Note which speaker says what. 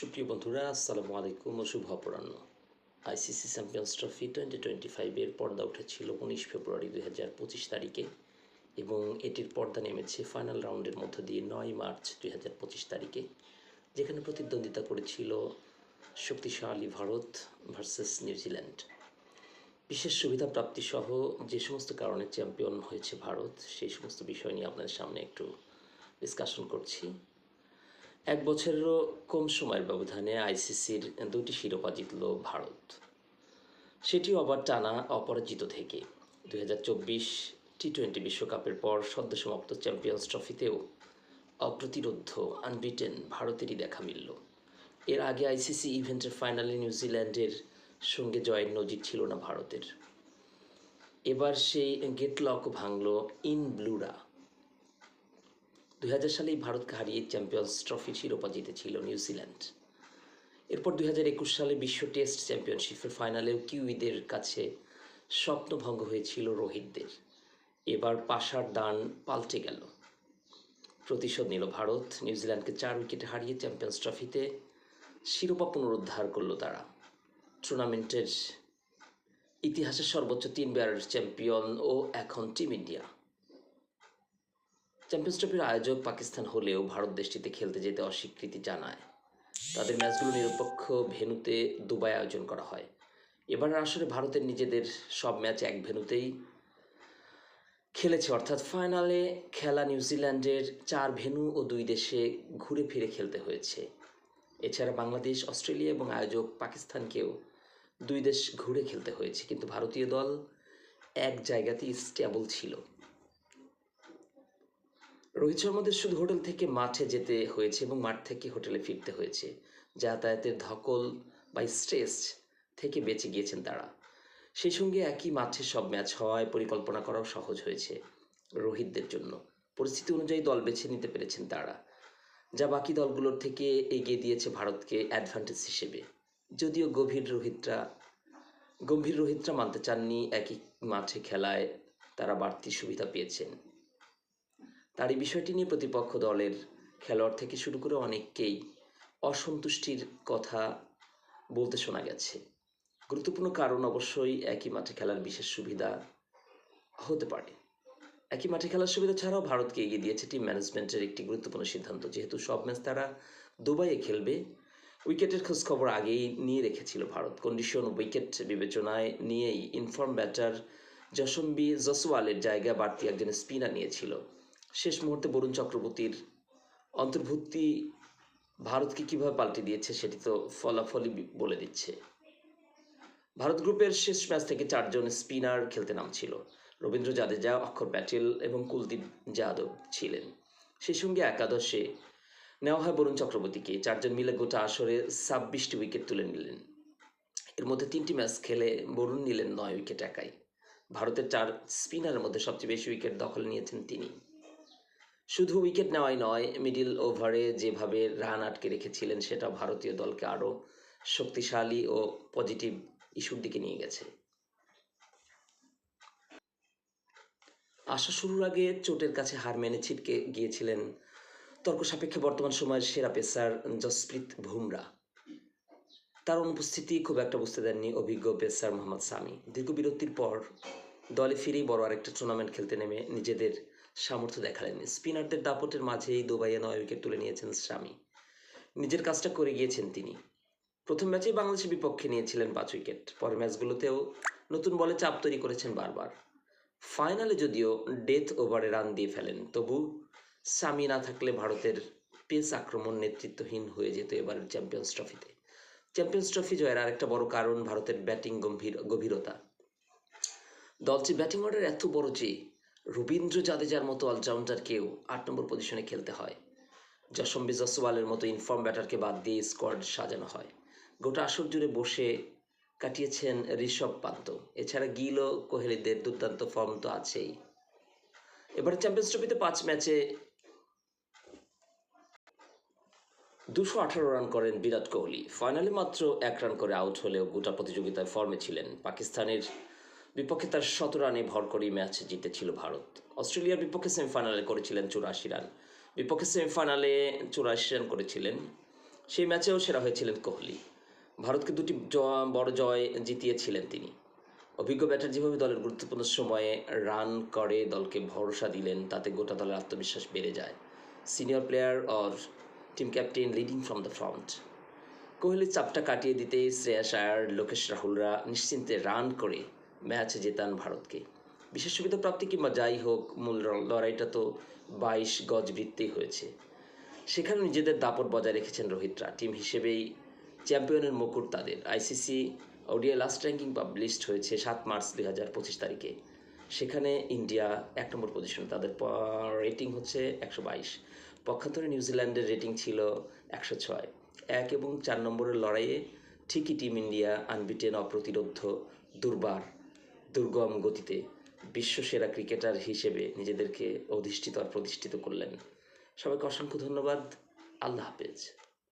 Speaker 1: সুপ্রিয় বন্ধুরা, আসসালামু আলাইকুম ও শুভ অপরাহ্ন ICC champions trophy twenty twenty ফাইভের পর্দা উঠেছিল উনিশ ফেব্রুয়ারি দুই হাজার পঁচিশ তারিখে এবং এটির পর্দা নেমেছে ফাইনাল রাউন্ডের মধ্য দিয়ে নয় মার্চ দুই হাজার পঁচিশ তারিখে, যেখানে প্রতিদ্বন্দ্বিতা করেছিল শক্তিশালী ভারত ভার্সেস নিউজিল্যান্ড। বিশেষ সুবিধা প্রাপ্তি সহ যে সমস্ত কারণে চ্যাম্পিয়ন হয়েছে ভারত, সেই সমস্ত বিষয় নিয়ে আপনাদের সামনে একটু ডিসকাশন করছি। এক বছরেরও কম সময়ের ব্যবধানে আইসিসির দুটি শিরোপা জিতল ভারত। সেটিও আবার টানা অপরাজিত থেকে। দুই হাজার চব্বিশ টি টোয়েন্টি বিশ্বকাপের পর সদ্য সমাপ্ত চ্যাম্পিয়ন্স ট্রফিতেও অপ্রতিরোধ্য আনবিটেন ভারতেরই দেখা মিলল। এর আগে আইসিসি ইভেন্টের ফাইনালে নিউজিল্যান্ডের সঙ্গে জয়ের নজির ছিল না ভারতের। এবার সেই গেটলক ভাঙল ইন ব্লুরা। দুই হাজার সালেই ভারতকে হারিয়ে চ্যাম্পিয়ন্স ট্রফি শিরোপা জিতেছিল নিউজিল্যান্ড এরপর দুই হাজার একুশ সালে বিশ্ব টেস্ট চ্যাম্পিয়নশিপের ফাইনালেও কিউইদের কাছে স্বপ্নভঙ্গ হয়েছিল রোহিতদের। এবার পাশার দান পাল্টে গেল। প্রতিশোধ নিল ভারত। নিউজিল্যান্ডকে চার উইকেটে হারিয়ে চ্যাম্পিয়ন্স ট্রফিতে শিরোপা পুনরুদ্ধার করল তারা। টুর্নামেন্টের ইতিহাসের সর্বোচ্চ তিনবার চ্যাম্পিয়ন ও এখন টিম ইন্ডিয়া চ্যাম্পিয়ন্স ট্রফির আয়োজক পাকিস্তান হলেও ভারত দেশটিতে খেলতে যেতে অস্বীকৃতি জানায়। তাদের ম্যাচগুলো নিরপেক্ষ ভেন্যুতে দুবাই আয়োজন করা হয়। এবার আসলে ভারতের নিজেদের সব ম্যাচ এক ভেন্যুতেই খেলেছে। অর্থাৎ ফাইনালে খেলা নিউজিল্যান্ডের চার ভেন্যু ও দুই দেশে ঘুরে ফিরে খেলতে হয়েছে। এছাড়া বাংলাদেশ, অস্ট্রেলিয়া এবং আয়োজক পাকিস্তানকেও দুই দেশ ঘুরে খেলতে হয়েছে। কিন্তু ভারতীয় দল এক জায়গাতেই স্টেবল ছিল। রোহিত শর্মাদের শুধু হোটেল থেকে মাঠে যেতে হয়েছে এবং মাঠ থেকে হোটেলে ফিরতে হয়েছে। যাতায়াতের ধকল বা স্ট্রেস থেকে বেঁচে গিয়েছেন তারা। সেই সঙ্গে একই মাঠে সব ম্যাচ হওয়ায় পরিকল্পনা করাও সহজ হয়েছে রোহিতদের জন্য। পরিস্থিতি অনুযায়ী দল বেছে নিতে পেরেছেন তারা। যা বাকি দলগুলোর থেকে এগিয়ে দিয়েছে ভারতকে অ্যাডভান্টেজ হিসেবে। যদিও গভীর রোহিতরা গম্ভীর রোহিতরা মানতে চাননি, একই মাঠে খেলায় তারা বাড়তি সুবিধা পেয়েছেন। তার এই বিষয়টি নিয়ে প্রতিপক্ষ দলের খেলোয়াড় থেকে শুরু করে অনেককেই অসন্তুষ্টির কথা বলতে শোনা গেছে। গুরুত্বপূর্ণ কারণ অবশ্যই একই মাঠে খেলার বিশেষ সুবিধা হতে পারে। একই মাঠে খেলার সুবিধা ছাড়াও ভারতকে এগিয়ে দিয়েছে টিম ম্যানেজমেন্টের একটি গুরুত্বপূর্ণ সিদ্ধান্ত। যেহেতু সব ম্যাচ তারা দুবাইয়ে খেলবে, উইকেটের খোঁজ খবর আগেই নিয়ে রেখেছিল ভারত। কন্ডিশন উইকেট বিবেচনায় নিয়েই ইনফর্ম ব্যাটার যশম্বী জসওয়ালের জায়গা বাড়তি একজন স্পিনার নিয়েছিল। শেষ মুহূর্তে বরুণ চক্রবর্তীর অন্তর্ভুক্তি ভারতকে কীভাবে পাল্টে দিয়েছে সেটি তো ফলাফলই বলে দিচ্ছে। ভারত গ্রুপের শেষ ম্যাচ থেকে চারজন স্পিনার খেলতে নামছিল। রবীন্দ্র জাদেজা, অক্ষর প্যাটেল এবং কুলদীপ যাদব ছিলেন। সেই সঙ্গে একাদশে নেওয়া হয় বরুণ চক্রবর্তীকে। চারজন মিলে গোটা আসরে ছাব্বিশটি উইকেট তুলে নিলেন। এর মধ্যে তিনটি ম্যাচ খেলে বরুণ নিলেন নয় উইকেট একাই। ভারতের চার স্পিনারের মধ্যে সবচেয়ে বেশি উইকেট দখল নিয়েছেন তিনি। শুধু উইকেট নেওয়াই নয় মিডিল ওভারে যেভাবে রান আটকে রেখেছিলেন, সেটা ভারতীয় দলকে আরও শক্তিশালী ও পজিটিভ ইস্যুর দিকে নিয়ে গেছে। আসা শুরুর আগে চোটের কাছে হার মেনে ছিটকে গিয়েছিলেন তর্ক সাপেক্ষে বর্তমান সময়ের সেরা পেসার জসপ্রীত বুমরা। তার অনুপস্থিতি খুব একটা বুঝতে দেননি অভিজ্ঞ পেসার মোহাম্মদ সামি। দীর্ঘ বিরতির পর দলে ফিরেই বড় আরেকটা টুর্নামেন্ট খেলতে নেমে নিজেদের সামর্থ্য দেখালেন। স্পিনারদের দাপটের মাঝেই দুবাইয়ে নয় উইকেট তুলে নিয়েছেন স্বামী। নিজের কাজটা করে গিয়েছেন তিনি। প্রথম ম্যাচেই বাংলাদেশের বিপক্ষে নিয়েছিলেন পাঁচ উইকেট। পরের ম্যাচগুলোতেও নতুন বলে চাপ তৈরি করেছেন বারবার। ফাইনালে যদিও ডেথ ওভারে রান দিয়ে ফেলেন, তবু সামি না থাকলে ভারতের পেস আক্রমণ নেতৃত্বহীন হয়ে যেত এবারের চ্যাম্পিয়ন্স ট্রফিতে। চ্যাম্পিয়ন্স ট্রফি জয়ের আরেকটা বড় কারণ ভারতের ব্যাটিং গম্ভীর, গভীরতা। দলটি ব্যাটিং অর্ডার এত বড় যে রবীন্দ্র জাদেজার মতো অলরাউন্ডার কেউ আট নম্বর পজিশনে খেলতে হয় যশম্বী জসওয়ালের মতো ইনফর্ম ব্যাটারকে বাদ দিয়ে স্কোয়াড সাজানো হয়। গোটা আসর জুড়ে বসে কাটিয়েছেন ঋষভ পান্ত। এছাড়া গিল ও কোহলিদের দুর্দান্ত ফর্ম তো আছেই। এবার চ্যাম্পিয়ন্স ট্রফিতে পাঁচ ম্যাচে দুশো আঠারো রান করেন বিরাট কোহলি। ফাইনালে মাত্র এক রান করে আউট হলেও গোটা প্রতিযোগিতায় ফর্মে ছিলেন পাকিস্তানের বিপক্ষে তার শত রানে ভর করেই ম্যাচ জিতেছিল ভারত। অস্ট্রেলিয়ার বিপক্ষে সেমিফাইনালে করেছিলেন চুরাশি রান। বিপক্ষে সেমিফাইনালে চুরাশি রান করেছিলেন। সেই ম্যাচেও সেরা হয়েছিলেন কোহলি। ভারতকে দুটি বড় জয় জিতিয়েছিলেন তিনি। অভিজ্ঞ ব্যাটার যেভাবে দলের গুরুত্বপূর্ণ সময়ে রান করে, দলকে ভরসা দিলেন, তাতে গোটা দলের আত্মবিশ্বাস বেড়ে যায়। Senior player or team captain leading from the front. কোহলির চাপটা কাটিয়ে দিতে শ্রেয়াস আয়ার, লোকেশ রাহুলরা নিশ্চিন্তে রান করে ম্যাচ জেতান ভারতকে। বিশেষ সুবিধা প্রাপ্তি কিংবা যাই হোক, মূল লড়াইটা তো বাইশ গজ বৃত্তেই হয়েছে। সেখানে নিজেদের দাপট বজায় রেখেছেন রোহিতরা। টিম হিসেবেই চ্যাম্পিয়নের মুকুট তাদের। ICC ODI last ranking published হয়েছে সাত মার্চ দুই হাজার পঁচিশ তারিখে। সেখানে ইন্ডিয়া এক নম্বর পজিশন। তাদের রেটিং হচ্ছে একশো বাইশ। পক্ষান্তরে নিউজিল্যান্ডের রেটিং ছিল একশো ছয়। এক এবং চার নম্বরের লড়াইয়ে ঠিকই টিম ইন্ডিয়া আনবিটেন, অপ্রতিরোধ, দুর্বার দুর্গম গতিতে বিশ্বসেরা ক্রিকেটার হিসেবে নিজেদেরকে অধিষ্ঠিত আর প্রতিষ্ঠিত করলেন। সবাইকে অসংখ্য ধন্যবাদ। আল্লাহ হাফেজ।